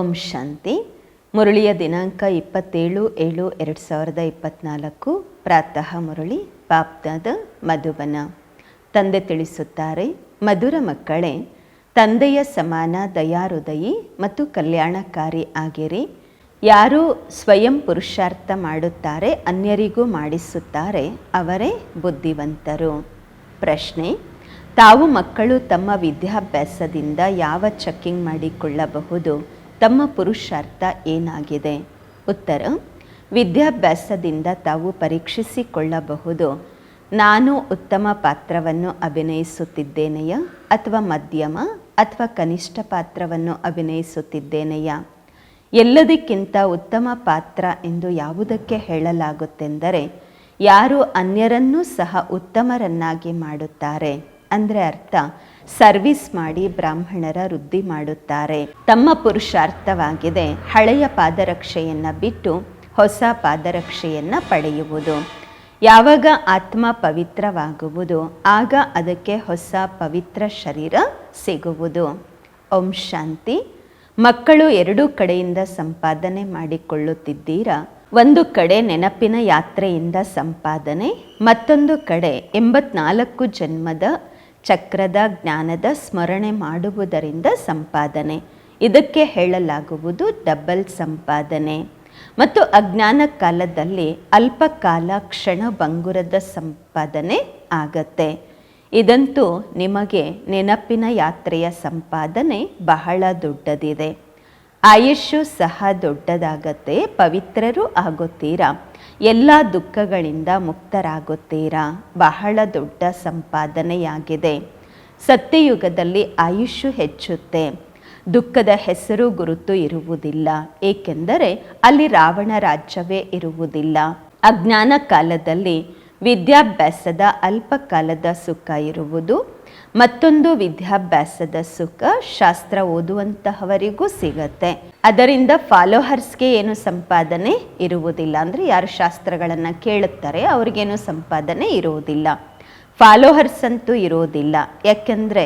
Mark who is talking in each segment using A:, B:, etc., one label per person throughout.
A: ಓಂ ಶಾಂತಿ. ಮುರಳಿಯ ದಿನಾಂಕ ಇಪ್ಪತ್ತೇಳು ಏಳು ಎರಡು ಸಾವಿರದ ಇಪ್ಪತ್ತ್ನಾಲ್ಕು ಪ್ರಾತಃ ಮುರಳಿ ಪಾಪ್ದಾದ ಮಧುಬನ. ತಂದೆ ತಿಳಿಸುತ್ತಾರೆ, ಮಧುರ ಮಕ್ಕಳೇ, ತಂದೆಯ ಸಮಾನ ದಯಾಹೃದಯಿ ಮತ್ತು ಕಲ್ಯಾಣಕಾರಿ ಆಗಿರಿ. ಯಾರು ಸ್ವಯಂ ಪುರುಷಾರ್ಥ ಮಾಡುತ್ತಾರೆ, ಅನ್ಯರಿಗೂ ಮಾಡಿಸುತ್ತಾರೆ, ಅವರೇ ಬುದ್ಧಿವಂತರು. ಪ್ರಶ್ನೆ, ತಾವು ಮಕ್ಕಳು ತಮ್ಮ ವಿದ್ಯಾಭ್ಯಾಸದಿಂದ ಯಾವ ಚೆಕ್ಕಿಂಗ್ ಮಾಡಿಕೊಳ್ಳಬಹುದು? ತಮ್ಮ ಪುರುಷಾರ್ಥ ಏನಾಗಿದೆ? ಉತ್ತರ, ವಿದ್ಯಾಭ್ಯಾಸದಿಂದ ತಾವು ಪರೀಕ್ಷಿಸಿಕೊಳ್ಳಬಹುದು. ನಾನು ಉತ್ತಮ ಪಾತ್ರವನ್ನು ಅಭಿನಯಿಸುತ್ತಿದ್ದೇನೆಯಾ ಅಥವಾ ಮಧ್ಯಮ ಅಥವಾ ಕನಿಷ್ಠ ಪಾತ್ರವನ್ನು ಅಭಿನಯಿಸುತ್ತಿದ್ದೇನೆಯಾ? ಎಲ್ಲದಕ್ಕಿಂತ ಉತ್ತಮ ಪಾತ್ರ ಎಂದು ಯಾವುದಕ್ಕೆ ಹೇಳಲಾಗುತ್ತೆಂದರೆ, ಯಾರು ಅನ್ಯರನ್ನೂ ಸಹ ಉತ್ತಮರನ್ನಾಗಿ ಮಾಡುತ್ತಾರೆ. ಅಂದರೆ ಅರ್ಥ ಸರ್ವಿಸ್ ಮಾಡಿ ಬ್ರಾಹ್ಮಣರ ವೃದ್ಧಿ ಮಾಡುತ್ತಾರೆ. ತಮ್ಮ ಪುರುಷಾರ್ಥವಾಗಿದೆ. ಹಳೆಯ ಪಾದರಕ್ಷೆಯನ್ನು ಬಿಟ್ಟು ಹೊಸ ಪಾದರಕ್ಷೆಯನ್ನು ಪಡೆಯುವುದು. ಯಾವಾಗ ಆತ್ಮ ಪವಿತ್ರವಾಗುವುದು, ಆಗ ಅದಕ್ಕೆ ಹೊಸ ಪವಿತ್ರ ಶರೀರ ಸಿಗುವುದು. ಓಂ ಶಾಂತಿ. ಮಕ್ಕಳು ಎರಡೂ ಕಡೆಯಿಂದ ಸಂಪಾದನೆ ಮಾಡಿಕೊಳ್ಳುತ್ತಿದ್ದೀರಾ? ಒಂದು ಕಡೆ ನೆನಪಿನ ಯಾತ್ರೆಯಿಂದ ಸಂಪಾದನೆ, ಮತ್ತೊಂದು ಕಡೆ ಎಂಬತ್ನಾಲ್ಕು ಜನ್ಮದ ಚಕ್ರದ ಜ್ಞಾನದ ಸ್ಮರಣೆ ಮಾಡುವುದರಿಂದ ಸಂಪಾದನೆ. ಇದಕ್ಕೆ ಹೇಳಲಾಗುವುದು ಡಬಲ್ ಸಂಪಾದನೆ. ಮತ್ತು ಅಜ್ಞಾನ ಕಾಲದಲ್ಲಿ ಅಲ್ಪಕಾಲ ಕ್ಷಣ ಬಂಗುರದ ಸಂಪಾದನೆ ಆಗತ್ತೆ. ಇದಂತೂ ನಿಮಗೆ ನೆನಪಿನ ಯಾತ್ರೆಯ ಸಂಪಾದನೆ ಬಹಳ ದೊಡ್ಡದಿದೆ. ಆಯುಷ್ಯು ಸಹ ದೊಡ್ಡದಾಗತ್ತೆ, ಪವಿತ್ರರು ಆಗುತ್ತೀರಾ? ಎಲ್ಲ ದುಃಖಗಳಿಂದ ಮುಕ್ತರಾಗುತ್ತೀರಾ? ಬಹಳ ದೊಡ್ಡ ಸಂಪಾದನೆಯಾಗಿದೆ. ಸತ್ಯಯುಗದಲ್ಲಿ ಆಯುಷ್ಯು ಹೆಚ್ಚುತ್ತೆ. ದುಃಖದ ಹೆಸರು ಗುರುತು ಇರುವುದಿಲ್ಲ. ಏಕೆಂದರೆ ಅಲ್ಲಿ ರಾವಣ ರಾಜ್ಯವೇ ಇರುವುದಿಲ್ಲ. ಅಜ್ಞಾನ ಕಾಲದಲ್ಲಿ ವಿದ್ಯಾಭ್ಯಾಸದ ಅಲ್ಪಕಾಲದ ಸುಖ ಇರುವುದು. ಮತ್ತೊಂದು ವಿದ್ಯಾಭ್ಯಾಸದ ಸುಖ ಶಾಸ್ತ್ರ ಓದುವಂತಹವರಿಗೂ ಸಿಗತ್ತೆ. ಅದರಿಂದ ಫಾಲೋಹರ್ಸ್ಗೆ ಏನು ಸಂಪಾದನೆ ಇರುವುದಿಲ್ಲ. ಅಂದರೆ ಯಾರು ಶಾಸ್ತ್ರಗಳನ್ನು ಕೇಳುತ್ತಾರೆ ಅವ್ರಿಗೇನು ಸಂಪಾದನೆ ಇರುವುದಿಲ್ಲ. ಫಾಲೋಹರ್ಸ್ ಅಂತೂ ಇರೋದಿಲ್ಲ ಯಾಕೆಂದರೆ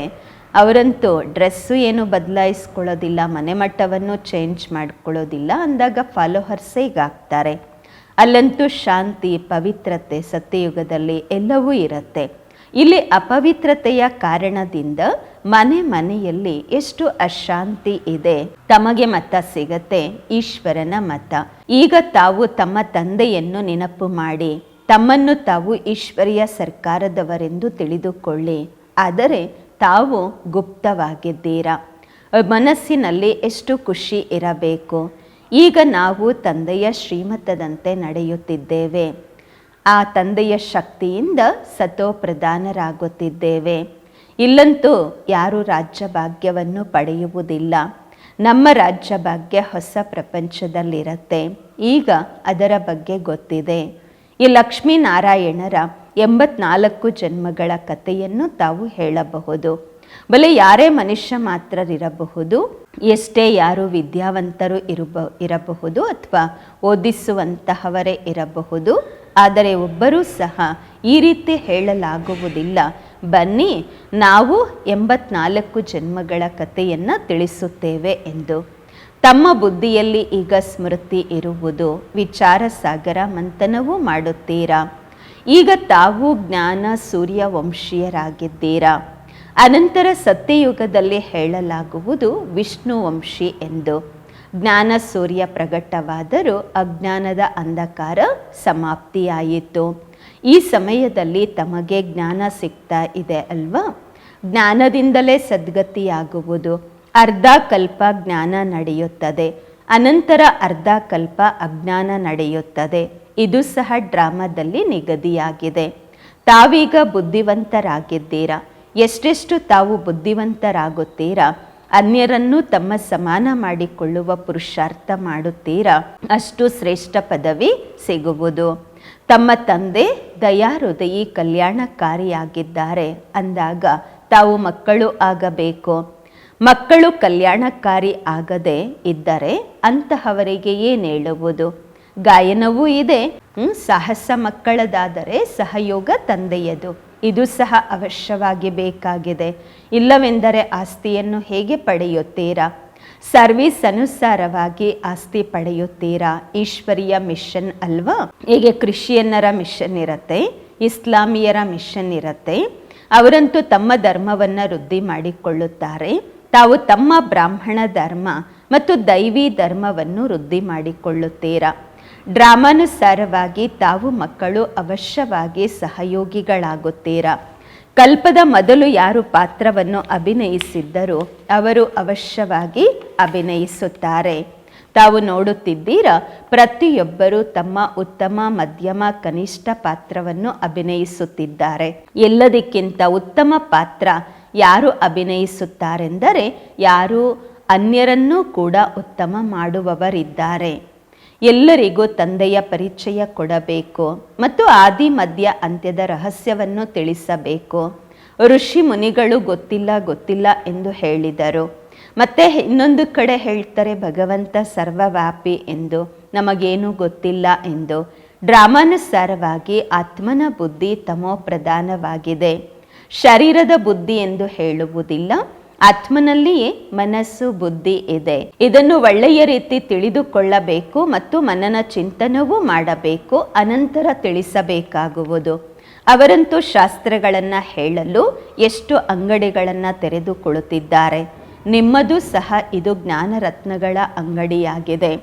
A: ಅವರಂತೂ ಡ್ರೆಸ್ಸು ಏನು ಬದಲಾಯಿಸ್ಕೊಳ್ಳೋದಿಲ್ಲ, ಮನೆ ಮಟ್ಟವನ್ನು ಚೇಂಜ್ ಮಾಡ್ಕೊಳ್ಳೋದಿಲ್ಲ. ಅಂದಾಗ ಫಾಲೋಹರ್ಸೇ ಈಗ ಆಗ್ತಾರೆ. ಅಲ್ಲಂತೂ ಶಾಂತಿ, ಪವಿತ್ರತೆ ಸತ್ಯಯುಗದಲ್ಲಿ ಎಲ್ಲವೂ ಇರುತ್ತೆ. ಇಲ್ಲಿ ಅಪವಿತ್ರತೆಯ ಕಾರಣದಿಂದ ಮನೆ ಮನೆಯಲ್ಲಿ ಎಷ್ಟು ಅಶಾಂತಿ ಇದೆ. ತಮಗೆ ಮತ ಸಿಗತ್ತೆ, ಈಶ್ವರನ ಮತ. ಈಗ ತಾವು ತಮ್ಮ ತಂದೆಯನ್ನು ನೆನಪು ಮಾಡಿ, ತಮ್ಮನ್ನು ತಾವು ಈಶ್ವರಿಯ ಸರ್ಕಾರದವರೆಂದು ತಿಳಿದುಕೊಳ್ಳಿ. ಆದರೆ ತಾವು ಗುಪ್ತವಾಗಿದ್ದೀರಾ. ಮನಸ್ಸಿನಲ್ಲಿ ಎಷ್ಟು ಖುಷಿ ಇರಬೇಕು. ಈಗ ನಾವು ತಂದೆಯ ಶ್ರೀಮತದಂತೆ ನಡೆಯುತ್ತಿದ್ದೇವೆ. ಆ ತಂದೆಯ ಶಕ್ತಿಯಿಂದ ಸತೋ ಪ್ರಧಾನರಾಗುತ್ತಿದ್ದೇವೆ. ಇಲ್ಲಂತೂ ಯಾರು ರಾಜ್ಯ ಭಾಗ್ಯವನ್ನು ಪಡೆಯುವುದಿಲ್ಲ. ನಮ್ಮ ರಾಜ್ಯ ಭಾಗ್ಯ ಹೊಸ ಪ್ರಪಂಚದಲ್ಲಿರುತ್ತೆ. ಈಗ ಅದರ ಬಗ್ಗೆ ಗೊತ್ತಿದೆ. ಈ ಲಕ್ಷ್ಮೀನಾರಾಯಣರ ಎಂಬತ್ನಾಲ್ಕು ಜನ್ಮಗಳ ಕಥೆಯನ್ನು ತಾವು ಹೇಳಬಹುದು. ಬಲೆ ಯಾರೇ ಮನುಷ್ಯ ಮಾತ್ರರಿರಬಹುದು ಎಷ್ಟೇ ಯಾರು ವಿದ್ಯಾವಂತರು ಇರಬ, ಇರಬಹುದು ಅಥವಾ ಓದಿಸುವಂತಹವರೇ ಇರಬಹುದು, ಆದರೆ ಒಬ್ಬರೂ ಸಹ ಈ ರೀತಿ ಹೇಳಲಾಗುವುದಿಲ್ಲ. ಬನ್ನಿ, ನಾವು ಎಂಬತ್ನಾಲ್ಕು ಜನ್ಮಗಳ ಕಥೆಯನ್ನು ತಿಳಿಸುತ್ತೇವೆ ಎಂದು. ತಮ್ಮ ಬುದ್ಧಿಯಲ್ಲಿ ಈಗ ಸ್ಮೃತಿ ಇರುವುದು ವಿಚಾರ ಸಾಗರ ಮಂಥನವೂ ಮಾಡುತ್ತೀರಾ? ಈಗ ತಾವು ಜ್ಞಾನ ಸೂರ್ಯ ವಂಶೀಯರಾಗಿದ್ದೀರಾ ಅನಂತರ ಸತ್ಯಯುಗದಲ್ಲಿ ಹೇಳಲಾಗುವುದು ವಿಷ್ಣುವಂಶಿ ಎಂದು. ಜ್ಞಾನ ಸೂರ್ಯ ಪ್ರಕಟವಾದರೂ ಅಜ್ಞಾನದ ಅಂಧಕಾರ ಸಮಾಪ್ತಿಯಾಯಿತು. ಈ ಸಮಯದಲ್ಲಿ ತಮಗೆ ಜ್ಞಾನ ಸಿಗ್ತಾ ಇದೆ ಅಲ್ವಾ? ಜ್ಞಾನದಿಂದಲೇ ಸದ್ಗತಿಯಾಗುವುದು. ಅರ್ಧ ಕಲ್ಪ ಜ್ಞಾನ ನಡೆಯುತ್ತದೆ. ಅನಂತರ ಅರ್ಧ ಕಲ್ಪ ಅಜ್ಞಾನ ನಡೆಯುತ್ತದೆ. ಇದು ಸಹ ಡ್ರಾಮಾದಲ್ಲಿ ನಿಗದಿಯಾಗಿದೆ. ತಾವೀಗ ಬುದ್ಧಿವಂತರಾಗಿದ್ದೀರಾ? ಎಷ್ಟೆಷ್ಟು ತಾವು ಬುದ್ಧಿವಂತರಾಗುತ್ತೀರಾ? ಅನ್ಯರನ್ನು ತಮ್ಮ ಸಮಾನ ಮಾಡಿಕೊಳ್ಳುವ ಪುರುಷಾರ್ಥ ಮಾಡುತ್ತೀರಾ? ಅಷ್ಟು ಶ್ರೇಷ್ಠ ಪದವಿ ಸಿಗುವುದು. ತಮ್ಮ ತಂದೆ ದಯಾಹೃದಯಿ ಕಲ್ಯಾಣಕಾರಿಯಾಗಿದ್ದಾರೆ. ಅಂದಾಗ ತಾವು ಮಕ್ಕಳು ಆಗಬೇಕು. ಮಕ್ಕಳು ಕಲ್ಯಾಣಕಾರಿ ಆಗದೆ ಇದ್ದರೆ ಅಂತಹವರಿಗೆ ಏನೇಳುವುದು ಗಾಯನವೂ ಇದೆ. ಸಾಹಸ ಮಕ್ಕಳದಾದರೆ ಸಹಯೋಗ ತಂದೆಯದು. ಇದು ಸಹ ಅವಶ್ಯವಾಗಿ ಬೇಕಾಗಿದೆ. ಇಲ್ಲವೆಂದರೆ ಆಸ್ತಿಯನ್ನು ಹೇಗೆ ಪಡೆಯುತ್ತೀರಾ? ಸರ್ವಿಸ್ ಅನುಸಾರವಾಗಿ ಆಸ್ತಿ ಪಡೆಯುತ್ತೀರಾ? ಈಶ್ವರೀಯ ಮಿಷನ್ ಅಲ್ವಾ? ಹೀಗೆ ಕ್ರಿಶ್ಚಿಯನ್ನರ ಮಿಷನ್ ಇರತ್ತೆ, ಇಸ್ಲಾಮಿಯರ ಮಿಷನ್ ಇರತ್ತೆ, ಅವರಂತೂ ತಮ್ಮ ಧರ್ಮವನ್ನು ವೃದ್ಧಿ ಮಾಡಿಕೊಳ್ಳುತ್ತಾರೆ. ತಾವು ತಮ್ಮ ಬ್ರಾಹ್ಮಣ ಧರ್ಮ ಮತ್ತು ದೈವಿ ಧರ್ಮವನ್ನು ವೃದ್ಧಿ ಮಾಡಿಕೊಳ್ಳುತ್ತೀರಾ? ಡ್ರಾಮಾನುಸಾರವಾಗಿ ತಾವು ಮಕ್ಕಳು ಅವಶ್ಯವಾಗಿ ಸಹಯೋಗಿಗಳಾಗುತ್ತೀರಾ? ಕಲ್ಪದ ಮೊದಲು ಯಾರು ಪಾತ್ರವನ್ನು ಅಭಿನಯಿಸಿದ್ದರೂ, ಅವರು ಅವಶ್ಯವಾಗಿ ಅಭಿನಯಿಸುತ್ತಾರೆ. ತಾವು ನೋಡುತ್ತಿದ್ದೀರಾ, ಪ್ರತಿಯೊಬ್ಬರು ತಮ್ಮ ಉತ್ತಮ ಮಧ್ಯಮ ಕನಿಷ್ಠ ಪಾತ್ರವನ್ನು ಅಭಿನಯಿಸುತ್ತಿದ್ದಾರೆ. ಎಲ್ಲದಕ್ಕಿಂತ ಉತ್ತಮ ಪಾತ್ರ ಯಾರು ಅಭಿನಯಿಸುತ್ತಾರೆಂದರೆ, ಯಾರು ಅನ್ಯರನ್ನೂ ಕೂಡ ಉತ್ತಮ ಮಾಡುವವರಿದ್ದಾರೆ. ಎಲ್ಲರಿಗೂ ತಂದೆಯ ಪರಿಚಯ ಕೊಡಬೇಕು ಮತ್ತು ಆದಿ, ಮಧ್ಯ, ಅಂತ್ಯದ ರಹಸ್ಯವನ್ನು ತಿಳಿಸಬೇಕು. ಋಷಿ ಮುನಿಗಳು ಗೊತ್ತಿಲ್ಲ ಗೊತ್ತಿಲ್ಲ ಎಂದು ಹೇಳಿದರು. ಮತ್ತೆ ಇನ್ನೊಂದು ಕಡೆ ಹೇಳ್ತಾರೆ, ಭಗವಂತ ಸರ್ವವ್ಯಾಪಿ ಎಂದು, ನಮಗೇನು ಗೊತ್ತಿಲ್ಲ ಎಂದು. ಡ್ರಾಮಾನುಸಾರವಾಗಿ ಆತ್ಮನ ಬುದ್ಧಿ ತಮೋ ಪ್ರಧಾನವಾಗಿದೆ ಶರೀರದ ಬುದ್ಧಿ ಎಂದು ಹೇಳುವುದಿಲ್ಲ ಆತ್ಮನಲ್ಲಿಯೇ ಮನಸ್ಸು, ಬುದ್ಧಿ ಇದೆ. ಇದನ್ನು ಒಳ್ಳೆಯ ರೀತಿ ತಿಳಿದುಕೊಳ್ಳಬೇಕು ಮತ್ತು ಮನನ ಚಿಂತನವೂ ಮಾಡಬೇಕು, ಅನಂತರ ತಿಳಿಸಬೇಕಾಗುವುದು. ಅವರಂತೂ ಶಾಸ್ತ್ರಗಳನ್ನು ಹೇಳಲು ಎಷ್ಟು ಅಂಗಡಿಗಳನ್ನು ತೆರೆದುಕೊಳ್ಳುತ್ತಿದ್ದಾರೆ. ನಿಮ್ಮದು ಸಹ ಇದು ಜ್ಞಾನರತ್ನಗಳ ಅಂಗಡಿಯಾಗಿದೆ.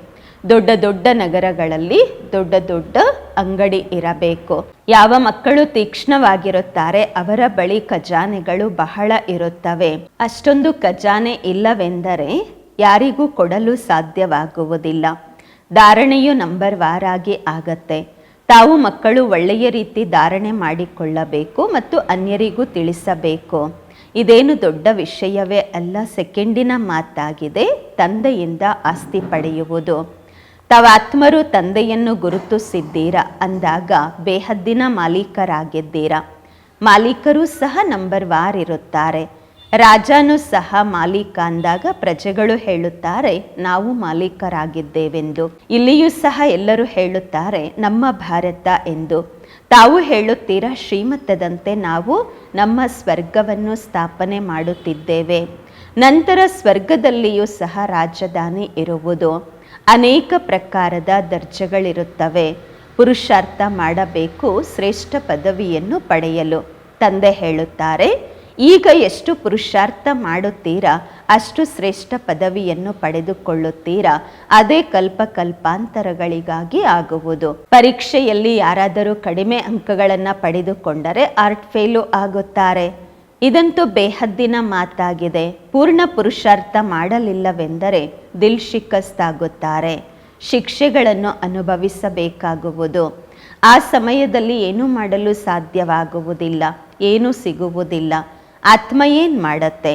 A: ದೊಡ್ಡ ದೊಡ್ಡ ನಗರಗಳಲ್ಲಿ ದೊಡ್ಡ ದೊಡ್ಡ ಅಂಗಡಿ ಇರಬೇಕು. ಯಾವ ಮಕ್ಕಳು ತೀಕ್ಷ್ಣವಾಗಿರುತ್ತಾರೆ ಅವರ ಬಳಿ ಖಜಾನೆಗಳು ಬಹಳ ಇರುತ್ತವೆ. ಅಷ್ಟೊಂದು ಖಜಾನೆ ಇಲ್ಲವೆಂದರೆ ಯಾರಿಗೂ ಕೊಡಲು ಸಾಧ್ಯವಾಗುವುದಿಲ್ಲ. ಧಾರಣೆಯು ನಂಬರ್ ವಾರಾಗಿ ಆಗತ್ತೆ. ತಾವು ಮಕ್ಕಳು ಒಳ್ಳೆಯ ರೀತಿ ಧಾರಣೆ ಮಾಡಿಕೊಳ್ಳಬೇಕು ಮತ್ತು ಅನ್ಯರಿಗೂ ತಿಳಿಸಬೇಕು. ಇದೇನು ದೊಡ್ಡ ವಿಷಯವೇ ಅಲ್ಲ, ಸೆಕೆಂಡಿನ ಮಾತಾಗಿದೆ, ತಂದೆಯಿಂದ ಆಸ್ತಿ ಪಡೆಯುವುದು. ತಾವು ಆತ್ಮರು ತಂದೆಯನ್ನು ಗುರುತಿಸಿದ್ದೀರ ಅಂದಾಗ ಬೇಹದ್ದಿನ ಮಾಲೀಕರಾಗಿದ್ದೀರ. ಮಾಲೀಕರು ಸಹ ನಂಬರ್ ವಾರ್ ಇರುತ್ತಾರೆ ರಾಜನೂ ಸಹ ಮಾಲೀಕ ಅಂದಾಗ ಪ್ರಜೆಗಳು ಹೇಳುತ್ತಾರೆ, ನಾವು ಮಾಲೀಕರಾಗಿದ್ದೇವೆಂದು. ಇಲ್ಲಿಯೂ ಸಹ ಎಲ್ಲರೂ ಹೇಳುತ್ತಾರೆ, ನಮ್ಮ ಭಾರತ ಎಂದು. ತಾವು ಹೇಳುತ್ತೀರಾ ಶ್ರೀಮತದಂತೆ ನಾವು ನಮ್ಮ ಸ್ವರ್ಗವನ್ನು ಸ್ಥಾಪನೆ ಮಾಡುತ್ತಿದ್ದೇವೆ. ನಂತರ ಸ್ವರ್ಗದಲ್ಲಿಯೂ ಸಹ ರಾಜಧಾನಿ ಇರುವುದು. ಅನೇಕ ಪ್ರಕಾರದ ದರ್ಜೆಗಳಿರುತ್ತವೆ. ಪುರುಷಾರ್ಥ ಮಾಡಬೇಕು, ಶ್ರೇಷ್ಠ ಪದವಿಯನ್ನು ಪಡೆಯಲು. ತಂದೆ ಹೇಳುತ್ತಾರೆ, ಈಗ ಎಷ್ಟು ಪುರುಷಾರ್ಥ ಮಾಡುತ್ತೀರಾ, ಅಷ್ಟು ಶ್ರೇಷ್ಠ ಪದವಿಯನ್ನು ಪಡೆದುಕೊಳ್ಳುತ್ತೀರಾ, ಅದೇ ಕಲ್ಪ ಕಲ್ಪಾಂತರಗಳಿಗಾಗಿ ಆಗುವುದು. ಪರೀಕ್ಷೆಯಲ್ಲಿ ಯಾರಾದರೂ ಕಡಿಮೆ ಅಂಕಗಳನ್ನು ಪಡೆದುಕೊಂಡರೆ ಆರ್ಟ್ ಫೇಲು ಆಗುತ್ತಾರೆ. ಇದಂತೂ ಬೇಹದ್ದಿನ ಮಾತಾಗಿದೆ. ಪೂರ್ಣ ಪುರುಷಾರ್ಥ ಮಾಡಲಿಲ್ಲವೆಂದರೆ ದಿಲ್ ಶಿಕ್ಕಸ್ತಾಗುತ್ತಾರೆ ಶಿಕ್ಷೆಗಳನ್ನು ಅನುಭವಿಸಬೇಕಾಗುವುದು. ಆ ಸಮಯದಲ್ಲಿ ಏನೂ ಮಾಡಲು ಸಾಧ್ಯವಾಗುವುದಿಲ್ಲ, ಏನೂ ಸಿಗುವುದಿಲ್ಲ. ಆತ್ಮ ಏನು ಮಾಡತ್ತೆ?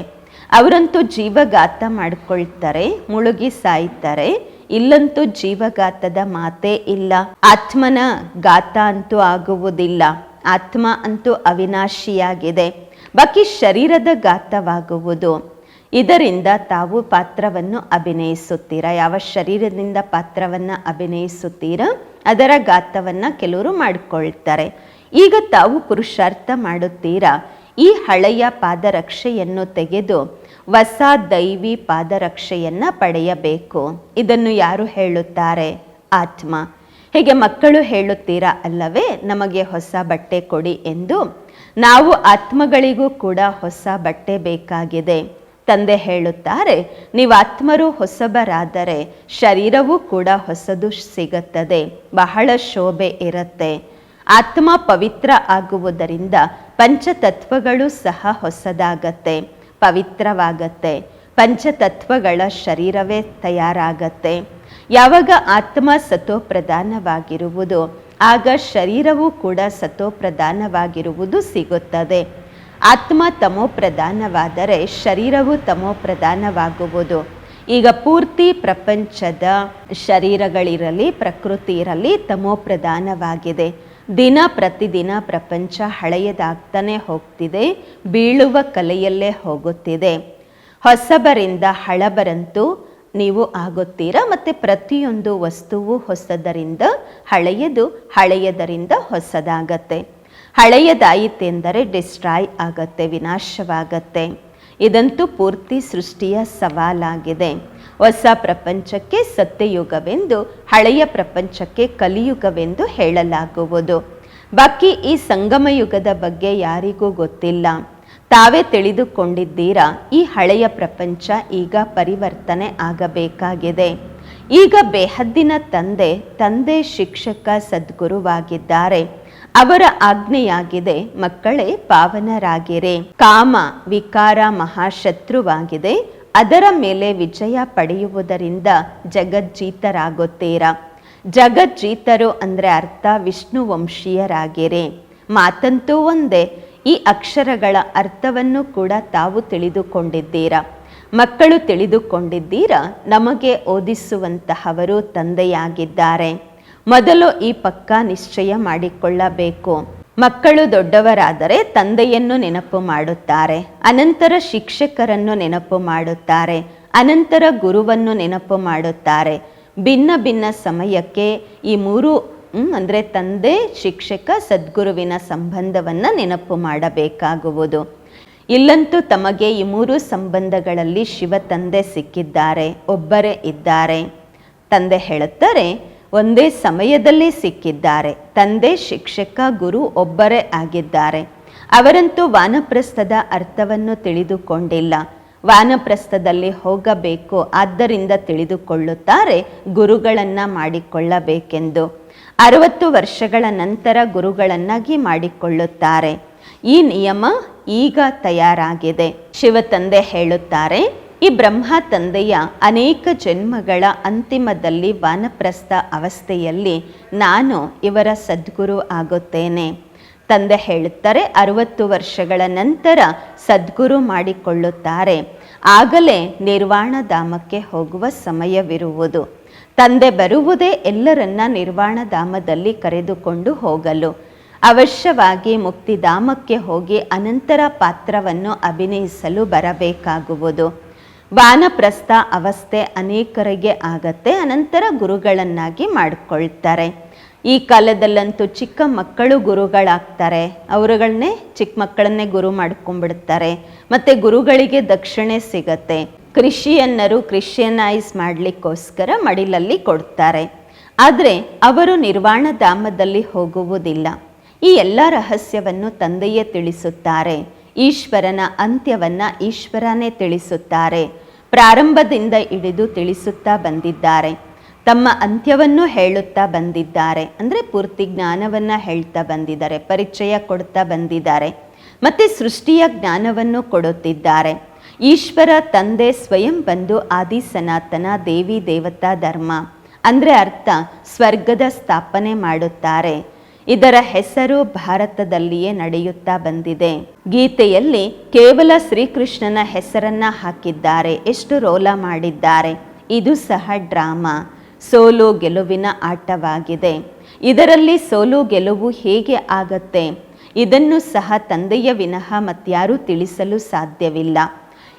A: ಅವರಂತೂ ಜೀವಘಾತ ಮಾಡ್ಕೊಳ್ತಾರೆ, ಮುಳುಗಿ ಸಾಯ್ತಾರೆ, ಇಲ್ಲಂತೂ ಜೀವಘಾತದ ಮಾತೇ ಇಲ್ಲ. ಆತ್ಮನ ಘಾತ ಅಂತೂ ಆಗುವುದಿಲ್ಲ, ಆತ್ಮ ಅಂತೂ ಅವಿನಾಶಿಯಾಗಿದೆ. ಬಾಕಿ ಶರೀರದ ಘಾತವಾಗುವುದು. ಇದರಿಂದ ತಾವು ಪಾತ್ರವನ್ನು ಅಭಿನಯಿಸುತ್ತೀರಾ? ಯಾವ ಶರೀರದಿಂದ ಪಾತ್ರವನ್ನು ಅಭಿನಯಿಸುತ್ತೀರಾ? ಅದರ ಗಾತ್ರವನ್ನು ಕೆಲವರು ಮಾಡಿಕೊಳ್ತಾರೆ. ಈಗ ತಾವು ಪುರುಷಾರ್ಥ ಮಾಡುತ್ತೀರಾ? ಈ ಹಳೆಯ ಪಾದರಕ್ಷೆಯನ್ನು ತೆಗೆದು ಹೊಸ ದೈವಿ ಪಾದರಕ್ಷೆಯನ್ನು ಪಡೆಯಬೇಕು. ಇದನ್ನು ಯಾರು ಹೇಳುತ್ತಾರೆ? ಆತ್ಮ. ಹೀಗೆ ಮಕ್ಕಳು ಹೇಳುತ್ತೀರಾ ಅಲ್ಲವೇ? ನಮಗೆ ಹೊಸ ಬಟ್ಟೆ ಕೊಡಿ ಎಂದು. ನಾವು ಆತ್ಮಗಳಿಗೂ ಕೂಡ ಹೊಸ ಬಟ್ಟೆ ಬೇಕಾಗಿದೆ. ತಂದೆ ಹೇಳುತ್ತಾರೆ, ನೀವು ಆತ್ಮರು ಹೊಸಬರಾದರೆ ಶರೀರವೂ ಕೂಡ ಹೊಸದು ಸಿಗುತ್ತದೆ, ಬಹಳ ಶೋಭೆ ಇರುತ್ತೆ. ಆತ್ಮ ಪವಿತ್ರ ಆಗುವುದರಿಂದ ಪಂಚತತ್ವಗಳು ಸಹ ಹೊಸದಾಗತ್ತೆ, ಪವಿತ್ರವಾಗತ್ತೆ. ಪಂಚತತ್ವಗಳ ಶರೀರವೇ ತಯಾರಾಗತ್ತೆ. ಯಾವಾಗ ಆತ್ಮ ಸತೋಪ್ರಧಾನವಾಗಿರುವುದು ಆಗ ಶರೀರವೂ ಕೂಡ ಸತೋಪ್ರಧಾನವಾಗಿರುವುದು ಸಿಗುತ್ತದೆ. ಆತ್ಮ ತಮೋಪ್ರಧಾನವಾದರೆ ಶರೀರವು ತಮೋಪ್ರಧಾನವಾಗುವುದು. ಈಗ ಪೂರ್ತಿ ಪ್ರಪಂಚದ ಶರೀರಗಳಿರಲಿ, ಪ್ರಕೃತಿ ಇರಲಿ ತಮೋಪ್ರಧಾನವಾಗಿದೆ. ದಿನ ಪ್ರತಿದಿನ ಪ್ರಪಂಚ ಹಳೆಯದಾಗ್ತಾನೆ ಹೋಗ್ತಿದೆ, ಬೀಳುವ ಕಲೆಯಲ್ಲೇ ಹೋಗುತ್ತಿದೆ. ಹೊಸಬರಿಂದ ಹಳಬರಂತೂ ನೀವು ಆಗುತ್ತೀರಾ? ಮತ್ತು ಪ್ರತಿಯೊಂದು ವಸ್ತುವು ಹೊಸದರಿಂದ ಹಳೆಯದು, ಹಳೆಯದರಿಂದ ಹೊಸದಾಗತ್ತೆ. ಹಳೆಯದಾಯಿತೆಂದರೆ ಡಿಸ್ಟ್ರಾಯ್ ಆಗತ್ತೆ, ವಿನಾಶವಾಗತ್ತೆ. ಇದಂತೂ ಪೂರ್ತಿ ಸೃಷ್ಟಿಯ ಸವಾಲಾಗಿದೆ. ಹೊಸ ಪ್ರಪಂಚಕ್ಕೆ ಸತ್ಯಯುಗವೆಂದು, ಹಳೆಯ ಪ್ರಪಂಚಕ್ಕೆ ಕಲಿಯುಗವೆಂದು ಹೇಳಲಾಗುವುದು. ಬಾಕಿ ಈ ಸಂಗಮ ಯುಗದ ಬಗ್ಗೆ ಯಾರಿಗೂ ಗೊತ್ತಿಲ್ಲ. ತಾವೇ ತಿಳಿದುಕೊಂಡಿದ್ದೀರಾ, ಈ ಹಳೆಯ ಪ್ರಪಂಚ ಈಗ ಪರಿವರ್ತನೆ ಆಗಬೇಕಾಗಿದೆ. ಈಗ ಬೇಹದ್ದಿನ ತಂದೆ ತಂದೆ ಶಿಕ್ಷಕ ಸದ್ಗುರುವಾಗಿದ್ದಾರೆ. ಅವರ ಆಜ್ಞೆಯಾಗಿದೆ, ಮಕ್ಕಳೇ ಪಾವನರಾಗಿರೆ. ಕಾಮ, ವಿಕಾರ ಮಹಾಶತ್ರುವಾಗಿದೆ. ಅದರ ಮೇಲೆ ವಿಜಯ ಪಡೆಯುವುದರಿಂದ ಜಗಜ್ಜೀತರಾಗುತ್ತೀರಾ? ಜಗಜ್ಜೀತರು ಅಂದರೆ ಅರ್ಥ ವಿಷ್ಣು ವಂಶೀಯರಾಗಿರೆ ಮಾತಂತೂ ಒಂದೇ, ಈ ಅಕ್ಷರಗಳ ಅರ್ಥವನ್ನು ಕೂಡ ತಾವು ತಿಳಿದುಕೊಂಡಿದ್ದೀರಾ? ಮಕ್ಕಳು ತಿಳಿದುಕೊಂಡಿದ್ದೀರಾ? ನಮಗೆ ಓದಿಸುವಂತಹವರು ತಂದೆಯಾಗಿದ್ದಾರೆ. ಮೊದಲು ಈ ಪಕ್ಕ ನಿಶ್ಚಯ ಮಾಡಿಕೊಳ್ಳಬೇಕು. ಮಕ್ಕಳು ದೊಡ್ಡವರಾದರೆ ತಂದೆಯನ್ನು ನೆನಪು ಮಾಡುತ್ತಾರೆ. ಅನಂತರ ಶಿಕ್ಷಕರನ್ನು ನೆನಪು ಮಾಡುತ್ತಾರೆ. ಅನಂತರ ಗುರುವನ್ನು ನೆನಪು ಮಾಡುತ್ತಾರೆ. ಭಿನ್ನ ಭಿನ್ನ ಸಮಯಕ್ಕೆ ಈ ಮೂರು ಅಂದರೆ ತಂದೆ, ಶಿಕ್ಷಕ, ಸದ್ಗುರುವಿನ ಸಂಬಂಧವನ್ನು ನೆನಪು ಮಾಡಬೇಕಾಗುವುದು. ಇಲ್ಲಂತೂ ತಮಗೆ ಈ ಮೂರು ಸಂಬಂಧಗಳಲ್ಲಿ ಶಿವ ತಂದೆ ಸಿಕ್ಕಿದ್ದಾರೆ, ಒಬ್ಬರೇ ಇದ್ದಾರೆ. ತಂದೆ ಹೇಳುತ್ತಾರೆ ಒಂದೇ ಸಮಯದಲ್ಲಿ ಸಿಕ್ಕಿದ್ದಾರೆ. ತಂದೆ ಶಿಕ್ಷಕ, ಗುರು ಒಬ್ಬರೇ ಆಗಿದ್ದಾರೆ. ಅವರಂತೂ ವಾನಪ್ರಸ್ಥದ ಅರ್ಥವನ್ನು ತಿಳಿದುಕೊಂಡಿಲ್ಲ. ವಾನಪ್ರಸ್ಥದಲ್ಲಿ ಹೋಗಬೇಕು, ಆದ್ದರಿಂದ ತಿಳಿದುಕೊಳ್ಳುತ್ತಾರೆ, ಗುರುಗಳನ್ನು ಮಾಡಿಕೊಳ್ಳಬೇಕೆಂದು. ಅರವತ್ತು ವರ್ಷಗಳ ನಂತರ ಗುರುಗಳನ್ನಾಗಿ ಮಾಡಿಕೊಳ್ಳುತ್ತಾರೆ. ಈ ನಿಯಮ ಈಗ ತಯಾರಾಗಿದೆ. ಶಿವ ತಂದೆ ಹೇಳುತ್ತಾರೆ ಈ ಬ್ರಹ್ಮ ತಂದೆಯ ಅನೇಕ ಜನ್ಮಗಳ ಅಂತಿಮದಲ್ಲಿ ವಾನಪ್ರಸ್ಥ ಅವಸ್ಥೆಯಲ್ಲಿ ನಾನು ಇವರ ಸದ್ಗುರು ಆಗುತ್ತೇನೆ. ತಂದೆ ಹೇಳುತ್ತಾರೆ, ಅರುವತ್ತು ವರ್ಷಗಳ ನಂತರ ಸದ್ಗುರು ಮಾಡಿಕೊಳ್ಳುತ್ತಾರೆ. ಆಗಲೇ ನಿರ್ವಾಣ ಧಾಮಕ್ಕೆ ಹೋಗುವ ಸಮಯವಿರುವುದು. ತಂದೆ ಬರುವುದೇ ಎಲ್ಲರನ್ನ ನಿರ್ವಾಣ ಧಾಮದಲ್ಲಿ ಕರೆದುಕೊಂಡು ಹೋಗಲು. ಅವಶ್ಯವಾಗಿ ಮುಕ್ತಿಧಾಮಕ್ಕೆ ಹೋಗಿ ಅನಂತರ ಪಾತ್ರವನ್ನು ಅಭಿನಯಿಸಲು ಬರಬೇಕಾಗುವುದು. ವಾನಪ್ರಸ್ಥ ಅವಸ್ಥೆ ಅನೇಕರಿಗೆ ಆಗತ್ತೆ, ಅನಂತರ ಗುರುಗಳನ್ನಾಗಿ ಮಾಡಿಕೊಳ್ತಾರೆ. ಈ ಕಾಲದಲ್ಲಂತೂ ಚಿಕ್ಕ ಮಕ್ಕಳು ಗುರುಗಳಾಗ್ತಾರೆ. ಅವರುಗಳನ್ನೇ ಚಿಕ್ಕ ಮಕ್ಕಳನ್ನೇ ಗುರು ಮಾಡ್ಕೊಂಡ್ಬಿಡ್ತಾರೆ. ಮತ್ತು ಗುರುಗಳಿಗೆ ದಕ್ಷಿಣೆ ಸಿಗತ್ತೆ. ಕ್ರಿಶ್ಚಿಯನ್ನರು ಕ್ರಿಶ್ಚಿಯನೈಸ್ ಮಾಡಲಿಕ್ಕೋಸ್ಕರ ಮಡಿಲಲ್ಲಿ ಕೊಡ್ತಾರೆ. ಆದರೆ ಅವರು ನಿರ್ವಾಣ ಧಾಮದಲ್ಲಿ ಹೋಗುವುದಿಲ್ಲ. ಈ ಎಲ್ಲ ರಹಸ್ಯವನ್ನು ತಂದೆಯೇ ತಿಳಿಸುತ್ತಾರೆ. ಈಶ್ವರನ ಅಂತ್ಯವನ್ನ ಈಶ್ವರನೇ ತಿಳಿಸುತ್ತಾರೆ. ಪ್ರಾರಂಭದಿಂದ ಹಿಡಿದು ತಿಳಿಸುತ್ತಾ ಬಂದಿದ್ದಾರೆ. ತಮ್ಮ ಅಂತ್ಯವನ್ನು ಹೇಳುತ್ತಾ ಬಂದಿದ್ದಾರೆ. ಅಂದರೆ ಪೂರ್ತಿ ಜ್ಞಾನವನ್ನು ಹೇಳ್ತಾ ಬಂದಿದ್ದಾರೆ, ಪರಿಚಯ ಕೊಡ್ತಾ ಬಂದಿದ್ದಾರೆ. ಮತ್ತು ಸೃಷ್ಟಿಯ ಜ್ಞಾನವನ್ನು ಕೊಡುತ್ತಿದ್ದಾರೆ. ಈಶ್ವರ ತಂದೆ ಸ್ವಯಂ ಬಂದು ಆದಿ ಸನಾತನ ದೇವಿ ದೇವತಾ ಧರ್ಮ, ಅಂದರೆ ಅರ್ಥ ಸ್ವರ್ಗದ ಸ್ಥಾಪನೆ ಮಾಡುತ್ತಾರೆ. ಇದರ ಹೆಸರು ಭಾರತದಲ್ಲಿಯೇ ನಡೆಯುತ್ತಾ ಬಂದಿದೆ. ಗೀತೆಯಲ್ಲಿ ಕೇವಲ ಶ್ರೀಕೃಷ್ಣನ ಹೆಸರನ್ನ ಹಾಕಿದ್ದಾರೆ. ಎಷ್ಟು ರೋಲ ಮಾಡಿದ್ದಾರೆ. ಇದು ಸಹ ಡ್ರಾಮಾ. ಸೋಲು ಗೆಲುವಿನ ಆಟವಾಗಿದೆ. ಇದರಲ್ಲಿ ಸೋಲು ಗೆಲುವು ಹೇಗೆ ಆಗತ್ತೆ. ಇದನ್ನು ಸಹ ತಂದೆಯ ವಿನಃ ಮತ್ಯಾರೂ ತಿಳಿಸಲು ಸಾಧ್ಯವಿಲ್ಲ.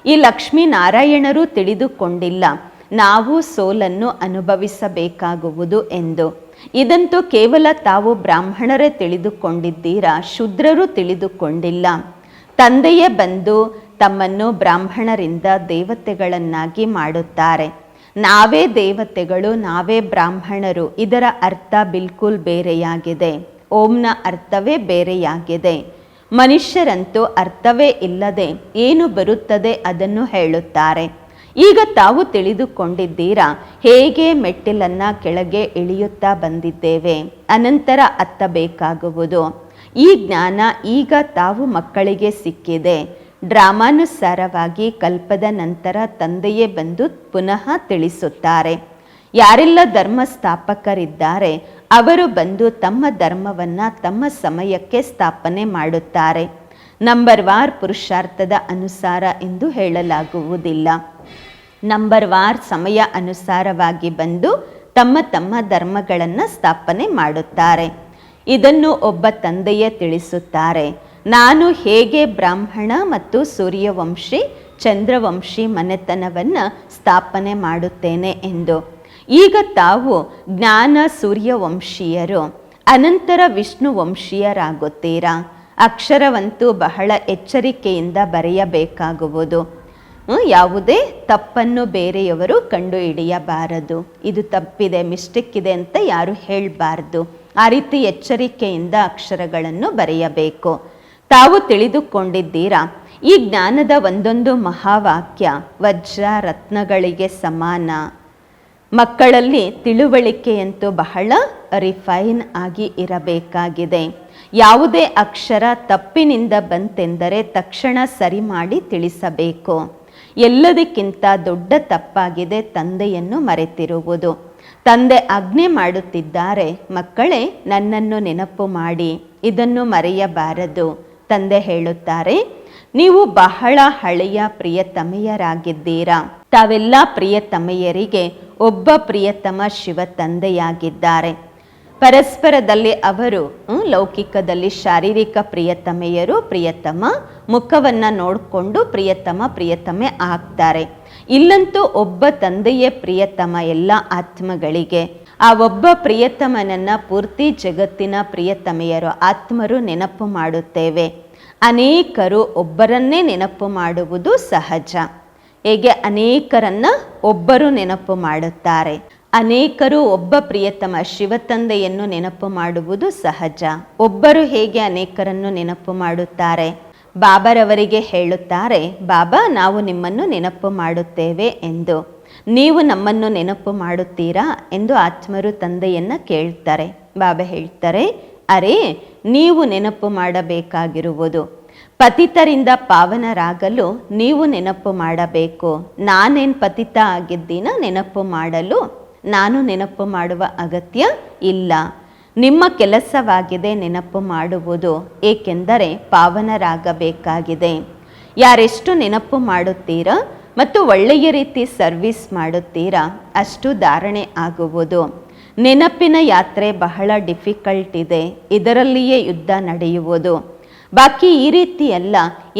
A: ಈ ಲಕ್ಷ್ಮೀನಾರಾಯಣರು ತಿಳಿದುಕೊಂಡಿಲ್ಲ. ನಾವು ಸೋಲನ್ನು ಅನುಭವಿಸಬೇಕಾಗುವುದು ಎಂದು. ಇದಂತೂ ಕೇವಲ ತಾವು ಬ್ರಾಹ್ಮಣರೇ ತಿಳಿದುಕೊಂಡಿದ್ದೀರಾ, ಶೂದ್ರರು ತಿಳಿದುಕೊಂಡಿಲ್ಲ. ತಂದೆಯೇ ಬಂದು ತಮ್ಮನ್ನು ಬ್ರಾಹ್ಮಣರಿಂದ ದೇವತೆಗಳನ್ನಾಗಿ ಮಾಡುತ್ತಾರೆ. ನಾವೇ ದೇವತೆಗಳು, ನಾವೇ ಬ್ರಾಹ್ಮಣರು, ಇದರ ಅರ್ಥ ಬಿಲ್ಕುಲ್ ಬೇರೆಯಾಗಿದೆ. ಓಂನ ಅರ್ಥವೇ ಬೇರೆಯಾಗಿದೆ. ಮನುಷ್ಯರಂತೂ ಅರ್ಥವೇ ಇಲ್ಲದೆ ಏನು ಬರುತ್ತದೆ ಅದನ್ನು ಹೇಳುತ್ತಾರೆ. ಈಗ ತಾವು ತಿಳಿದುಕೊಂಡಿದ್ದೀರಾ, ಹೇಗೆ ಮೆಟ್ಟಿಲನ್ನ ಕೆಳಗೆ ಇಳಿಯುತ್ತಾ ಬಂದಿದ್ದೇವೆ, ಅನಂತರ ಹತ್ತಬೇಕಾಗುವುದು ಈ ಜ್ಞಾನ ಈಗ ತಾವು ಮಕ್ಕಳಿಗೆ ಸಿಕ್ಕಿದೆ. ಡ್ರಾಮಾನುಸಾರವಾಗಿ ಕಲ್ಪದ ನಂತರ ತಂದೆಯೇ ಬಂದು ಪುನಃ ತಿಳಿಸುತ್ತಾರೆ. ಯಾರೆಲ್ಲ ಧರ್ಮ ಸ್ಥಾಪಕರಿದ್ದಾರೆ ಅವರು ಬಂದು ತಮ್ಮ ಧರ್ಮವನ್ನ ತಮ್ಮ ಸಮಯಕ್ಕೆ ಸ್ಥಾಪನೆ ಮಾಡುತ್ತಾರೆ. ನಂಬರ್ ವಾರ್ ಪುರುಷಾರ್ಥದ ಅನುಸಾರ ಎಂದು ಹೇಳಲಾಗುವುದಿಲ್ಲ. ನಂಬರ್ ವಾರ್ ಸಮಯ ಅನುಸಾರವಾಗಿ ಬಂದು ತಮ್ಮ ತಮ್ಮ ಧರ್ಮಗಳನ್ನು ಸ್ಥಾಪನೆ ಮಾಡುತ್ತಾರೆ. ಇದನ್ನು ಒಬ್ಬ ತಂದೆಯೇ ತಿಳಿಸುತ್ತಾರೆ. ನಾನು ಹೇಗೆ ಬ್ರಾಹ್ಮಣ ಮತ್ತು ಸೂರ್ಯವಂಶಿ, ಚಂದ್ರವಂಶಿ ಮನೆತನವನ್ನು ಸ್ಥಾಪನೆ ಮಾಡುತ್ತೇನೆ ಎಂದು. ಈಗ ತಾವು ಜ್ಞಾನ ಸೂರ್ಯವಂಶೀಯರು, ಅನಂತರ ವಿಷ್ಣು ವಂಶೀಯರಾಗುತ್ತೀರಾ ಅಕ್ಷರವಂತೂ ಬಹಳ ಎಚ್ಚರಿಕೆಯಿಂದ ಬರೆಯಬೇಕಾಗುವುದು. ಯಾವುದೇ ತಪ್ಪನ್ನು ಬೇರೆಯವರು ಕಂಡು ಹಿಡಿಯಬಾರದು ಇದು ತಪ್ಪಿದೆ, ಮಿಸ್ಟೇಕ್ ಇದೆ ಅಂತ ಯಾರು ಹೇಳಬಾರ್ದು. ಆ ರೀತಿ ಎಚ್ಚರಿಕೆಯಿಂದ ಅಕ್ಷರಗಳನ್ನು ಬರೆಯಬೇಕು. ತಾವು ತಿಳಿದುಕೊಂಡಿದ್ದೀರಾ? ಈ ಜ್ಞಾನದ ಒಂದೊಂದು ಮಹಾವಾಕ್ಯ, ವಜ್ರ ರತ್ನಗಳಿಗೆ ಸಮಾನ. ಮಕ್ಕಳಲ್ಲಿ ತಿಳುವಳಿಕೆಯಂತೂ ಬಹಳ ರಿಫೈನ್ ಆಗಿ ಇರಬೇಕಾಗಿದೆ. ಯಾವುದೇ ಅಕ್ಷರ ತಪ್ಪಿನಿಂದ ಬಂತೆಂದರೆ ತಕ್ಷಣ ಸರಿ ಮಾಡಿ ತಿಳಿಸಬೇಕು. ಎಲ್ಲದಕ್ಕಿಂತ ದೊಡ್ಡ ತಪ್ಪಾಗಿದೆ ತಂದೆಯನ್ನು ಮರೆತಿರುವುದು. ತಂದೆ ಆಜ್ಞೆ ಮಾಡುತ್ತಿದ್ದಾರೆ, ಮಕ್ಕಳೇ ನನ್ನನ್ನು ನೆನಪು ಮಾಡಿ, ಇದನ್ನು ಮರೆಯಬಾರದು, ತಂದೆ ಹೇಳುತ್ತಾರೆ. ನೀವು ಬಹಳ ಹಳೆಯ ಪ್ರಿಯತಮೆಯರಾಗಿದ್ದೀರಾ. ತಾವೆಲ್ಲ ಪ್ರಿಯತಮೆಯರಿಗೆ ಒಬ್ಬ ಪ್ರಿಯತಮ ಶಿವ ತಂದೆಯಾಗಿದ್ದಾರೆ. ಪರಸ್ಪರದಲ್ಲಿ ಅವರು ಲೌಕಿಕದಲ್ಲಿ ಶಾರೀರಿಕ ಪ್ರಿಯತಮೆಯರು, ಪ್ರಿಯತಮ ಮುಖವನ್ನ ನೋಡಿಕೊಂಡು ಪ್ರಿಯತಮ, ಪ್ರಿಯತಮೆ ಆಗ್ತಾರೆ. ಇಲ್ಲಂತೂ ಒಬ್ಬ ತಂದೆಯೇ ಪ್ರಿಯತಮ ಎಲ್ಲ ಆತ್ಮಗಳಿಗೆ, ಆ ಒಬ್ಬ ಪ್ರಿಯತಮನನ್ನ ಪೂರ್ತಿ ಜಗತ್ತಿನ ಪ್ರಿಯತಮೆಯರು ಆತ್ಮರು ನೆನಪು ಮಾಡುತ್ತೇವೆ. ಅನೇಕರು ಒಬ್ಬರನ್ನೇ ನೆನಪು ಮಾಡುವುದು ಸಹಜ. ಹೇಗೆ? ಅನೇಕರನ್ನ ಒಬ್ಬರು ನೆನಪು ಮಾಡುತ್ತಾರೆ. ಅನೇಕರು ಒಬ್ಬ ಪ್ರಿಯತಮ ಶಿವತಂದೆಯನ್ನು ನೆನಪು ಮಾಡುವುದು ಸಹಜ. ಒಬ್ಬರು ಹೇಗೆ ಅನೇಕರನ್ನು ನೆನಪು ಮಾಡುತ್ತಾರೆ? ಬಾಬರವರಿಗೆ ಹೇಳುತ್ತಾರೆ, ಬಾಬಾ, ನಾವು ನಿಮ್ಮನ್ನು ನೆನಪು ಮಾಡುತ್ತೇವೆ ಎಂದು. ನೀವು ನಮ್ಮನ್ನು ನೆನಪು ಮಾಡುತ್ತೀರಾ? ಎಂದು ಆತ್ಮರು ತಂದೆಯನ್ನು ಕೇಳ್ತಾರೆ. ಬಾಬಾ ಹೇಳ್ತಾರೆ, ಅರೆ, ನೀವು ನೆನಪು ಮಾಡಬೇಕಾಗಿರುವುದು. ಪತಿತರಿಂದ ಪಾವನರಾಗಲು ನೀವು ನೆನಪು ಮಾಡಬೇಕು. ನಾನೇನು ಪತಿತ ಆಗಿದ್ದೀನ ನೆನಪು ಮಾಡಲು ನಾನು ನೆನಪು ಮಾಡುವ ಅಗತ್ಯ ಇಲ್ಲ. ನಿಮ್ಮ ಕೆಲಸವಾಗಿದೆ ನೆನಪು ಮಾಡುವುದು, ಏಕೆಂದರೆ ಪಾವನರಾಗಬೇಕಾಗಿದೆ. ಯಾರೆಷ್ಟು ನೆನಪು ಮಾಡುತ್ತೀರಾ ಮತ್ತು ಒಳ್ಳೆಯ ರೀತಿ ಸರ್ವಿಸ್ ಮಾಡುತ್ತೀರಾ, ಅಷ್ಟು ಧಾರಣೆ ಆಗುವುದು. ನೆನಪಿನ ಯಾತ್ರೆ ಬಹಳ ಡಿಫಿಕಲ್ಟ್ ಇದೆ, ಇದರಲ್ಲಿಯೇ ಯುದ್ಧ ನಡೆಯುವುದು. ಬಾಕಿ ಈ ರೀತಿಯಲ್ಲ,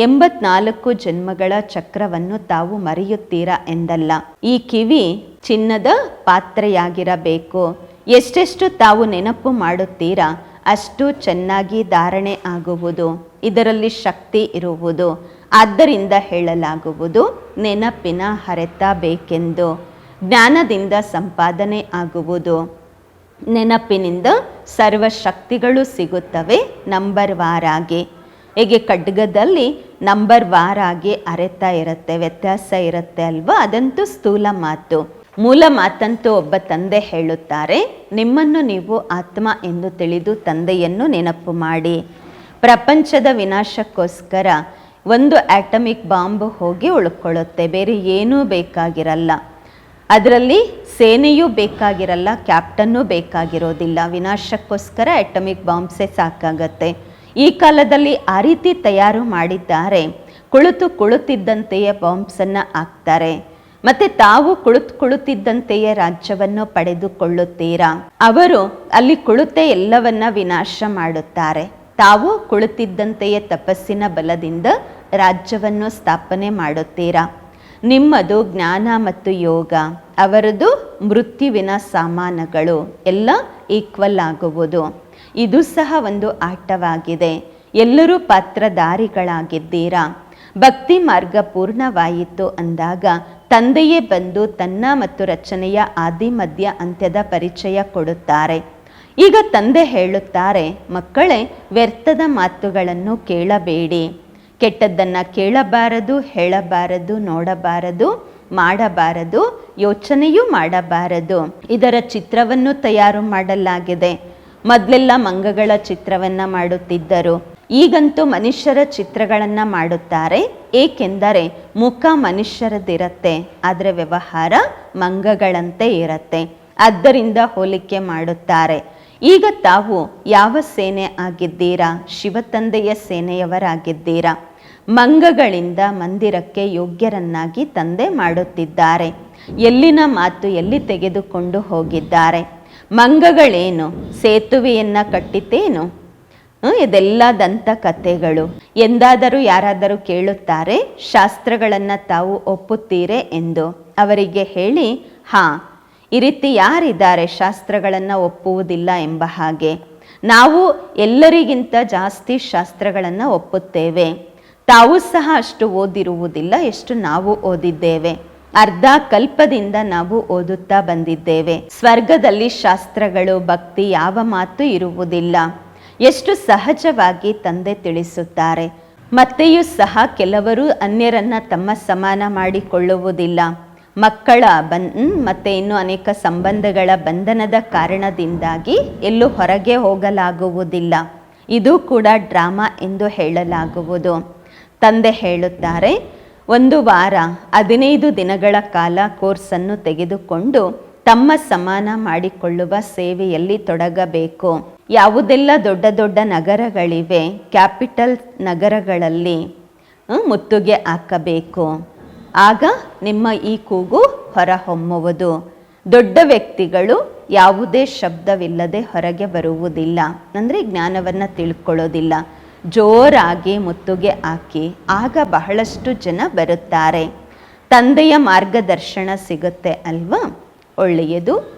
A: ಎಂಬತ್ನಾಲ್ಕು ಜನ್ಮಗಳ ಚಕ್ರವನ್ನು ತಾವು ಮರೆಯುತ್ತೀರಾ ಎಂದಲ್ಲ. ಈ ಕಿವಿ ಚಿನ್ನದ ಪಾತ್ರೆಯಾಗಿರಬೇಕು. ಎಷ್ಟೆಷ್ಟು ತಾವು ನೆನಪು ಮಾಡುತ್ತೀರಾ, ಅಷ್ಟು ಚೆನ್ನಾಗಿ ಧಾರಣೆ ಆಗುವುದು, ಇದರಲ್ಲಿ ಶಕ್ತಿ ಇರುವುದು. ಆದ್ದರಿಂದ ಹೇಳಲಾಗುವುದು, ನೆನಪಿನ ಹರೆತ ಬೇಕೆಂದು. ಜ್ಞಾನದಿಂದ ಸಂಪಾದನೆ ಆಗುವುದು. ನೆನಪಿನಿಂದ ಸರ್ವ ಶಕ್ತಿಗಳು ಸಿಗುತ್ತವೆ, ನಂಬರ್ ವಾರಾಗಿ ಹೇಗೆ ಖಡ್ಗದಲ್ಲಿ ನಂಬರ್ ವಾರಾಗಿ ಅರೆತ ಇರುತ್ತೆ, ವ್ಯತ್ಯಾಸ ಇರುತ್ತೆ ಅಲ್ವಾ? ಅದಂತೂ ಸ್ಥೂಲ ಮಾತು. ಮೂಲ ಮಾತಂತೂ ಒಬ್ಬ ತಂದೆ ಹೇಳುತ್ತಾರೆ, ನಿಮ್ಮನ್ನು ನೀವು ಆತ್ಮ ಎಂದು ತಿಳಿದು ತಂದೆಯನ್ನು ನೆನಪು ಮಾಡಿ. ಪ್ರಪಂಚದ ವಿನಾಶಕ್ಕೋಸ್ಕರ ಒಂದು ಆಟಮಿಕ್ ಬಾಂಬ್ ಹೋಗಿ ಉಳ್ಕೊಳ್ಳುತ್ತೆ, ಬೇರೆ ಏನೂ ಬೇಕಾಗಿರಲ್ಲ. ಅದರಲ್ಲಿ ಸೇನೆಯೂ ಬೇಕಾಗಿರಲ್ಲ, ಕ್ಯಾಪ್ಟನ್ನೂ ಬೇಕಾಗಿರೋದಿಲ್ಲ. ವಿನಾಶಕ್ಕೋಸ್ಕರ ಆಟಮಿಕ್ ಬಾಂಬ್ಸೇ ಸಾಕಾಗತ್ತೆ. ಈ ಕಾಲದಲ್ಲಿ ಆ ರೀತಿ ತಯಾರು ಮಾಡಿದ್ದಾರೆ. ಕುಳಿತು ಕುಳಿತಿದ್ದಂತೆಯೇ ಬಾಂಬ್ಸನ್ನು ಹಾಕ್ತಾರೆ. ಮತ್ತೆ ತಾವು ಕುಳಿತು ಕುಳಿತಿದ್ದಂತೆಯೇ ರಾಜ್ಯವನ್ನು ಪಡೆದುಕೊಳ್ಳುತ್ತೀರಾ? ಅವರು ಅಲ್ಲಿ ಕುಳಿತೆ ಎಲ್ಲವನ್ನ ವಿನಾಶ ಮಾಡುತ್ತಾರೆ. ತಾವು ಕುಳಿತಿದ್ದಂತೆಯೇ ತಪಸ್ಸಿನ ಬಲದಿಂದ ರಾಜ್ಯವನ್ನು ಸ್ಥಾಪನೆ ಮಾಡುತ್ತೀರಾ? ನಿಮ್ಮದು ಜ್ಞಾನ ಮತ್ತು ಯೋಗ, ಅವರದು ಮೃತ್ಯುವಿನ ಸಾಮಾನುಗಳು, ಎಲ್ಲ ಈಕ್ವಲ್ ಆಗುವುದು. ಇದು ಸಹ ಒಂದು ಆಟವಾಗಿದೆ. ಎಲ್ಲರೂ ಪಾತ್ರಧಾರಿಗಳಾಗಿದ್ದೀರಾ? ಭಕ್ತಿ ಮಾರ್ಗ ಪೂರ್ಣವಾಯಿತು ಅಂದಾಗ ತಂದೆಯೇ ಬಂದು ತನ್ನ ಮತ್ತು ರಚನೆಯ ಆದಿ ಮಧ್ಯ ಅಂತ್ಯದ ಪರಿಚಯ ಕೊಡುತ್ತಾರೆ. ಈಗ ತಂದೆ ಹೇಳುತ್ತಾರೆ, ಮಕ್ಕಳೇ, ವ್ಯರ್ಥದ ಮಾತುಗಳನ್ನು ಕೇಳಬೇಡಿ. ಕೆಟ್ಟದ್ದನ್ನು ಕೇಳಬಾರದು, ಹೇಳಬಾರದು, ನೋಡಬಾರದು, ಮಾಡಬಾರದು, ಯೋಚನೆಯೂ ಮಾಡಬಾರದು. ಇದರ ಚಿತ್ರವನ್ನು ತಯಾರು ಮಾಡಲಾಗಿದೆ. ಮೊದಲೆಲ್ಲ ಮಂಗಗಳ ಚಿತ್ರವನ್ನು ಮಾಡುತ್ತಿದ್ದರು. ಈಗಂತೂ ಮನುಷ್ಯರ ಚಿತ್ರಗಳನ್ನು ಮಾಡುತ್ತಾರೆ. ಏಕೆಂದರೆ ಮುಖ ಮನುಷ್ಯರದಿರತ್ತೆ, ಆದರೆ ವ್ಯವಹಾರ ಮಂಗಗಳಂತೆ ಇರತ್ತೆ. ಆದ್ದರಿಂದ ಹೋಲಿಕೆ ಮಾಡುತ್ತಾರೆ. ಈಗ ತಾವು ಯಾವ ಸೇನೆ ಆಗಿದ್ದೀರಾ? ಶಿವತಂದೆಯ ಸೇನೆಯವರಾಗಿದ್ದೀರಾ? ಮಂಗಗಳಿಂದ ಮಂದಿರಕ್ಕೆ ಯೋಗ್ಯರನ್ನಾಗಿ ತಂದೆ ಮಾಡುತ್ತಿದ್ದಾರೆ. ಎಲ್ಲಿನ ಮಾತು ಎಲ್ಲಿ ತೆಗೆದುಕೊಂಡು ಹೋಗಿದ್ದಾರೆ? ಮಂಗಗಳೇನು? ಸೇತುವೆಯನ್ನು ಕಟ್ಟಿತೇನು ಇದೆಲ್ಲ ದಂತ ಕಥೆಗಳು ಎಂದಾದರೂ ಯಾರಾದರೂ ಕೇಳುತ್ತಾರೆ, ಶಾಸ್ತ್ರಗಳನ್ನು ತಾವು ಒಪ್ಪುತ್ತೀರೆ ಎಂದು. ಅವರಿಗೆ ಹೇಳಿ, ಹಾ, ಈ ರೀತಿ ಯಾರಿದ್ದಾರೆ ಶಾಸ್ತ್ರಗಳನ್ನು ಒಪ್ಪುವುದಿಲ್ಲ ಎಂಬ ಹಾಗೆ. ನಾವು ಎಲ್ಲರಿಗಿಂತ ಜಾಸ್ತಿ ಶಾಸ್ತ್ರಗಳನ್ನು ಒಪ್ಪುತ್ತೇವೆ. ತಾವು ಸಹ ಅಷ್ಟು ಓದಿರುವುದಿಲ್ಲ, ಎಷ್ಟು ನಾವು ಓದಿದ್ದೇವೆ. ಅರ್ಧ ಕಲ್ಪದಿಂದ ನಾವು ಓದುತ್ತಾ ಬಂದಿದ್ದೇವೆ. ಸ್ವರ್ಗದಲ್ಲಿ ಶಾಸ್ತ್ರಗಳು, ಭಕ್ತಿ ಯಾವ ಮಾತು ಇರುವುದಿಲ್ಲ. ಎಷ್ಟು ಸಹಜವಾಗಿ ತಂದೆ ತಿಳಿಸುತ್ತಾರೆ. ಮತ್ತೆಯೂ ಸಹ ಕೆಲವರು ಅನ್ಯರನ್ನ ತಮ್ಮ ಸಮಾನ ಮಾಡಿಕೊಳ್ಳುವುದಿಲ್ಲ. ಮಕ್ಕಳ ಬನ್ ಮತ್ತೆ ಇನ್ನು ಅನೇಕ ಸಂಬಂಧಗಳ ಬಂಧನದ ಕಾರಣದಿಂದಾಗಿ ಎಲ್ಲೂ ಹೊರಗೆ ಹೋಗಲಾಗುವುದಿಲ್ಲ. ಇದು ಕೂಡ ಡ್ರಾಮಾ ಎಂದು ಹೇಳಲಾಗುವುದು. ತಂದೆ ಹೇಳುತ್ತಾರೆ, ಒಂದು ವಾರ, ಹದಿನೈದು ದಿನಗಳ ಕಾಲ ಕೋರ್ಸನ್ನು ತೆಗೆದುಕೊಂಡು ತಮ್ಮ ಸಮಾನ ಮಾಡಿಕೊಳ್ಳುವ ಸೇವೆಯಲ್ಲಿ ತೊಡಗಬೇಕು. ಯಾವುದೆಲ್ಲ ದೊಡ್ಡ ದೊಡ್ಡ ನಗರಗಳಿವೆ, ಕ್ಯಾಪಿಟಲ್ ನಗರಗಳಲ್ಲಿ ಮುತ್ತುಗೆ ಹಾಕಬೇಕು. ಆಗ ನಿಮ್ಮ ಈ ಕೂಗು ಹೊರಹೊಮ್ಮುವುದು. ದೊಡ್ಡ ವ್ಯಕ್ತಿಗಳು ಯಾವುದೇ ಶಬ್ದವಿಲ್ಲದೆ ಹೊರಗೆ ಬರುವುದಿಲ್ಲ. ಅಂದರೆ ಜ್ಞಾನವನ್ನು ತಿಳ್ಕೊಳ್ಳೋದಿಲ್ಲ. ಜೋರಾಗಿ ಮುತ್ತುಗೆ ಹಾಕಿ, ಆಗ ಬಹಳಷ್ಟು ಜನ ಬರುತ್ತಾರೆ. ತಂದೆಯ ಮಾರ್ಗದರ್ಶನ ಸಿಗುತ್ತೆ ಅಲ್ವಾ? ಒಳ್ಳೆಯದು.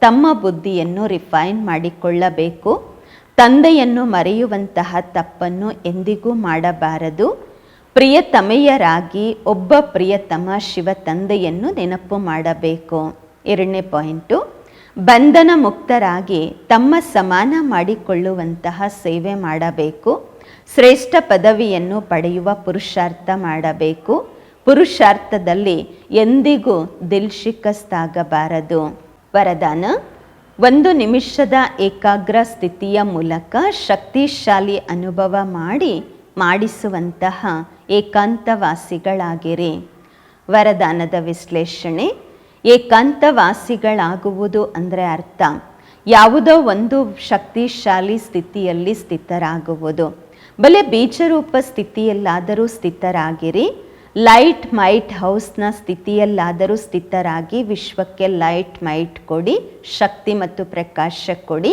A: ತಮ್ಮ ಬುದ್ಧಿಯನ್ನು ರಿಫೈನ್ ಮಾಡಿಕೊಳ್ಳಬೇಕು. ತಂದೆಯನ್ನು ಮರೆಯುವಂತಹ ತಪ್ಪನ್ನು ಎಂದಿಗೂ ಮಾಡಬಾರದು. ಪ್ರಿಯತಮೆಯರಾಗಿ ಒಬ್ಬ ಪ್ರಿಯತಮ ಶಿವ ತಂದೆಯನ್ನು ನೆನಪು ಮಾಡಬೇಕು. ಎರಡನೇ ಪಾಯಿಂಟು, ಬಂಧನ ಮುಕ್ತರಾಗಿ ತಮ್ಮ ಸಮಾನ ಮಾಡಿಕೊಳ್ಳುವಂತಹ ಸೇವೆ ಮಾಡಬೇಕು. ಶ್ರೇಷ್ಠ ಪದವಿಯನ್ನು ಪಡೆಯುವ ಪುರುಷಾರ್ಥ ಮಾಡಬೇಕು. ಪುರುಷಾರ್ಥದಲ್ಲಿ ಎಂದಿಗೂ ದಿಲ್ ಶಿಕಸ್ತಾಗಬಾರದು. ವರದಾನ. ಒಂದು ನಿಮಿಷದ ಏಕಾಗ್ರ ಸ್ಥಿತಿಯ ಮೂಲಕ ಶಕ್ತಿಶಾಲಿ ಅನುಭವ ಮಾಡಿ, ಮಾಡಿಸುವಂತಹ ಏಕಾಂತವಾಸಿಗಳಾಗಿರಿ. ವರದಾನದ ವಿಶ್ಲೇಷಣೆ, ಏಕಾಂತವಾಸಿಗಳಾಗುವುದು ಅಂದರೆ ಅರ್ಥ. ಯಾವುದೋ ಒಂದು ಶಕ್ತಿಶಾಲಿ ಸ್ಥಿತಿಯಲ್ಲಿ ಸ್ಥಿತರಾಗುವುದು. ಬಲೆ ಬೀಜರೂಪ ಸ್ಥಿತಿಯಲ್ಲಾದರೂ ಸ್ಥಿತರಾಗಿರಿ. ಲೈಟ್ ಮೈಟ್ ಹೌಸ್ನ ಸ್ಥಿತಿಯಲ್ಲಾದರೂ ಸ್ಥಿತರಾಗಿ ವಿಶ್ವಕ್ಕೆ ಲೈಟ್ ಮೈಟ್ ಕೊಡಿ, ಶಕ್ತಿ ಮತ್ತು ಪ್ರಕಾಶ ಕೊಡಿ.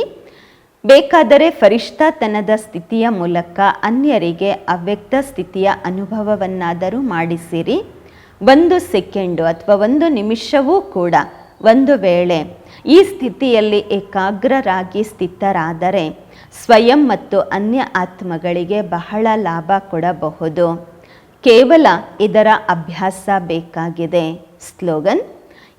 A: ಬೇಕಾದರೆ ಫರಿಷ್ಠತನದ ಸ್ಥಿತಿಯ ಮೂಲಕ ಅನ್ಯರಿಗೆ ಅವ್ಯಕ್ತ ಸ್ಥಿತಿಯ ಅನುಭವವನ್ನಾದರೂ ಮಾಡಿಸಿರಿ. ಒಂದು ಸೆಕೆಂಡು ಅಥವಾ ಒಂದು ನಿಮಿಷವೂ ಕೂಡ, ಒಂದು ವೇಳೆ ಈ ಸ್ಥಿತಿಯಲ್ಲಿ ಏಕಾಗ್ರರಾಗಿ ಸ್ಥಿತರಾದರೆ ಸ್ವಯಂ ಮತ್ತು ಅನ್ಯ ಆತ್ಮಗಳಿಗೆ ಬಹಳ ಲಾಭ ಕೊಡಬಹುದು. ಕೇವಲ ಇದರ ಅಭ್ಯಾಸ ಬೇಕಾಗಿದೆ. ಸ್ಲೋಗನ್,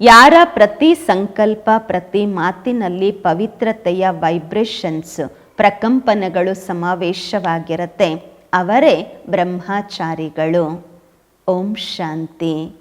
A: ಯಾರ ಪ್ರತಿ ಸಂಕಲ್ಪ, ಪ್ರತಿ ಮಾತಿನಲ್ಲಿ ಪವಿತ್ರತೆಯ ವೈಬ್ರೇಷನ್ಸ್ ಪ್ರಕಂಪನಗಳು ಸಮಾವೇಶವಾಗಿರುತ್ತೆ. ಅವರೇ ಬ್ರಹ್ಮಚಾರಿಗಳು. ಓಂ ಶಾಂತಿ.